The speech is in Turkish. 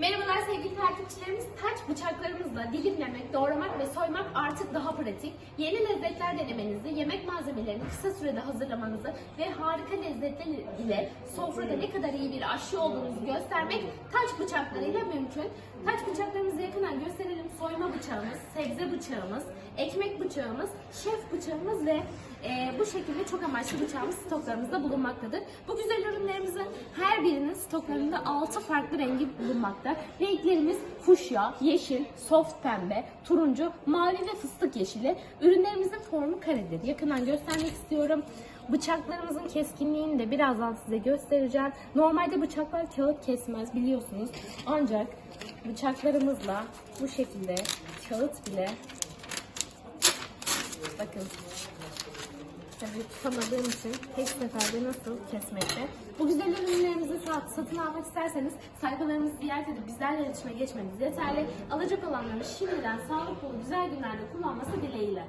Merhabalar sevgili takipçilerimiz. Taç bıçaklarımızla dilimlemek, doğramak ve soymak artık daha pratik. Yeni lezzetler denemenizi, yemek malzemelerini kısa sürede hazırlamanızı ve harika lezzetler ile sofrada ne kadar iyi bir aşçı olduğunuzu göstermek taç bıçaklarıyla mümkün. Taç bıçaklarımızı yakından gösterelim. Soyma bıçağımız, sebze bıçağımız, ekmek bıçağımız, şef bıçağımız ve e, bu şekilde çok amaçlı bıçağımız stoklarımızda bulunmaktadır. Bu güzel birinin stoklarında 6 farklı rengi bulunmakta. Renklerimiz fuşya, yeşil, soft pembe, turuncu, mavi ve fıstık yeşili. Ürünlerimizin formu karedir. Yakından göstermek istiyorum. Bıçaklarımızın keskinliğini de birazdan size göstereceğim. Normalde bıçaklar kağıt kesmez biliyorsunuz. Ancak bıçaklarımızla bu şekilde kağıt bile bakın Tabii tutamadığım için tek seferde nasıl kesmekte. Bu güzel ürünlerimizi sat- satın almak isterseniz sayfalarımızı ziyaret edip bizlerle iletişime geçmeniz yeterli. Alacak olanların şimdiden sağlıklı, güzel günlerde kullanması dileğiyle.